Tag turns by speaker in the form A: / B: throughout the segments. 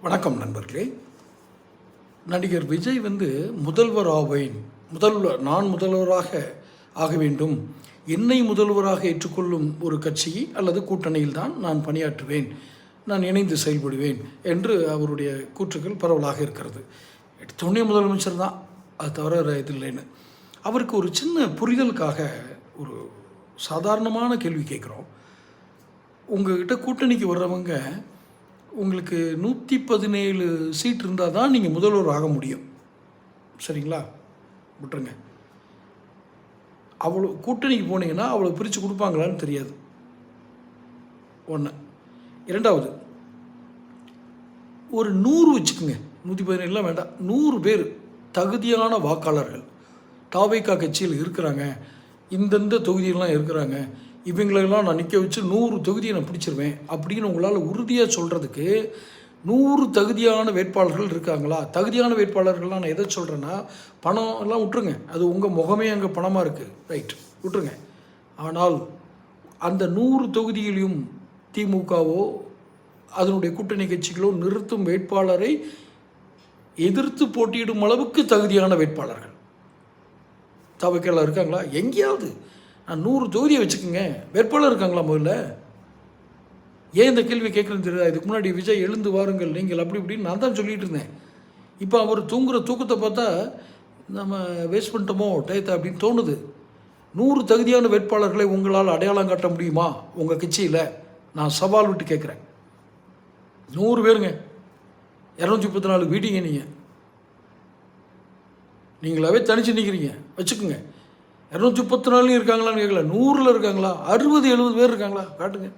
A: வணக்கம் நண்பர்களே. நடிகர் விஜய் வந்து முதல்வர் ஆவேன் முதல்வர் நான் முதல்வராக ஆக வேண்டும் என்னை முதல்வராக ஏற்றுக்கொள்ளும் ஒரு கட்சி அல்லது கூட்டணியில் தான் நான் பணியாற்றுவேன் நான் இணைந்து செயல்படுவேன் என்று அவருடைய கூற்றுக்கள் பரவலாக இருக்கிறது. துணை முதலமைச்சர் தான் அது தவிர இது இல்லைன்னு. அவருக்கு ஒரு சின்ன புரிதலுக்காக ஒரு சாதாரணமான கேள்வி கேட்குறோம். உங்ககிட்ட கூட்டணிக்கு வர்றவங்க உங்களுக்கு நூற்றி பதினேழு சீட் இருந்தால் தான் நீங்கள் முதல்வர் ஆக முடியும். சரிங்களா? விட்டுருங்க. அவ்வளோ கூட்டணிக்கு போனீங்கன்னா அவ்வளோ பிரித்து கொடுப்பாங்களான்னு தெரியாது. ஒன்று இரண்டாவது ஒரு நூறு வச்சுக்கோங்க. நூற்றி பதினேழுலாம் வேண்டாம். நூறு பேர் தகுதியான வாக்காளர்கள். தாவைக்கா கட்சியில் இருக்கிறாங்க. இந்தந்த தொகுதியெல்லாம் இருக்கிறாங்க. இவங்களெல்லாம் நான் நிற்க வச்சு நூறு தொகுதியை நான் பிடிச்சிருவேன் அப்படின்னு உங்களால் உறுதியாக சொல்கிறதுக்கு நூறு தகுதியான வேட்பாளர்கள் இருக்காங்களா? தகுதியான வேட்பாளர்கள்லாம் நான் எதை சொல்கிறேன்னா பணம் எல்லாம் விட்டுருங்க. அது உங்கள் முகமே அங்கே பணமாக இருக்குது ரைட் விட்டுருங்க. ஆனால் அந்த நூறு தொகுதியிலையும் திமுகவோ அதனுடைய கூட்டணி கட்சிகளோ நிறுத்தும் வேட்பாளரை எதிர்த்து போட்டியிடும் அளவுக்கு தகுதியான வேட்பாளர்கள். தவக்கெல்லாம் இருக்காங்களா? எங்கேயாவது. நூறு தொகுதியை வச்சுக்கோங்க. வேட்பாளர் இருக்காங்களா முதல்ல? ஏன் இந்த கேள்வி கேட்குறேன்னு தெரியுதா இதுக்கு முன்னாடி விஜய் எழுந்து வாருங்கள் நீங்கள் அப்படி இப்படின்னு நான் தான் சொல்லிகிட்டு இருந்தேன். இப்போ அவர் தூங்குகிற தூக்கத்தை பார்த்தா நம்ம வேஸ்ட் பண்ணிட்டோமோ டயத்தை அப்படின்னு தோணுது. நூறு தகுதியான வேட்பாளர்களை உங்களால் அடையாளம் காட்ட முடியுமா? உங்கள் கட்சியில் நான் சவால் விட்டு கேட்குறேன். நூறு பேருங்க. இரநூத்தி முப்பத்தி நாலு வீட்டிங்க நீங்கள் நீங்களாவே தனிச்சு நிற்கிறீங்க வச்சுக்கோங்க. இரநூத்தி முப்பத்தி நாலுலையும் இருக்காங்களான்னு கேட்கல நூறில் இருக்காங்களா? அறுபது எழுபது பேர் இருக்காங்களா? காட்டுங்க.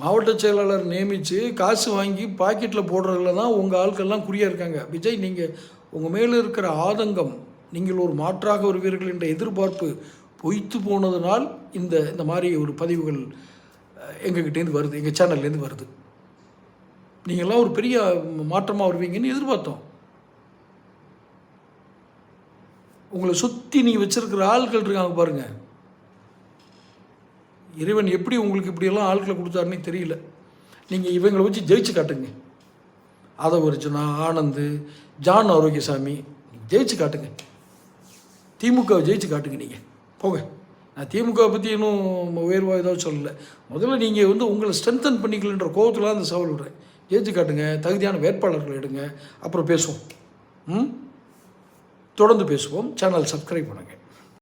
A: மாவட்ட செயலாளர் நியமித்து காசு வாங்கி பாக்கெட்டில் போடுறதுல தான் உங்கள் ஆட்கள்லாம் குறியாக இருக்காங்க. விஜய் நீங்கள் உங்கள் மேலே இருக்கிற ஆதங்கம் நீங்கள் ஒரு மாற்றாக வருவீர்கள் என்ற எதிர்பார்ப்பு பொய்த்து போனதுனால் இந்த இந்த மாதிரி ஒரு பதிவுகள் எங்ககிட்டேருந்து வருது எங்கள் சேனல்லேருந்து வருது. நீங்கள்லாம் ஒரு பெரிய மாற்றமாக வருவீங்கன்னு எதிர்பார்த்தோம். உங்களை சுற்றி நீங்கள் வச்சுருக்கிற ஆட்கள் இருக்காங்க பாருங்கள் இறைவன் எப்படி உங்களுக்கு இப்படியெல்லாம் ஆட்களை கொடுத்தாருன்னு தெரியல. நீங்கள் இவங்களை வச்சு ஜெயிச்சு காட்டுங்க. அதை ஒரிஜினா ஆனந்து ஜான் ஆரோக்கியசாமி ஜெயிச்சு காட்டுங்க. திமுகவை ஜெயிச்சு காட்டுங்க நீங்கள் போங்க. நான் திமுகவை பற்றி இன்னும் உயர்வாக ஏதாவது சொல்லலை. முதல்ல நீங்கள் வந்து உங்களை ஸ்ட்ரென்தன் பண்ணிக்கலன்ற கோவத்தில் அந்த சவால் விடுறேன். ஜெயிச்சு காட்டுங்க. தகுதியான வேட்பாளர்கள் எடுங்க. அப்புறம் பேசுவோம். ம்? தொடர்ந்து பேசுவோம். சேனல் சப்ஸ்கிரைப் பண்ணுங்கள்